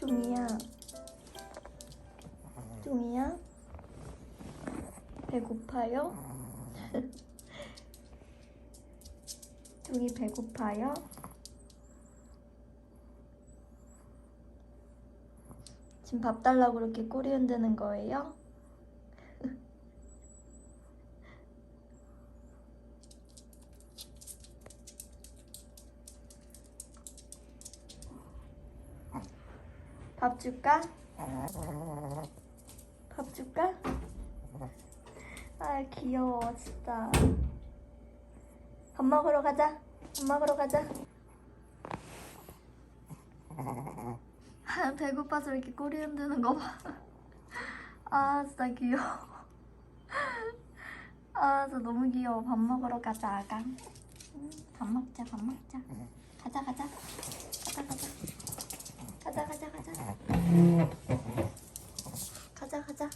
종이야. 종이야? 배고파요? 종이 배고파요? 지금 밥 달라고 그렇게 꼬리 흔드는 거예요? 밥 줄까? 밥 줄까? 아 귀여워 진짜. 밥 먹으러 가자. 밥 먹으러 가자. 아, 배고파서 이렇게 꼬리 흔드는 거봐아 진짜 귀여워. 아 진짜 너무 귀여워. 밥 먹으러 가자 응, 밥 먹자 밥 먹자. 가자 가자 가자 가자. 가자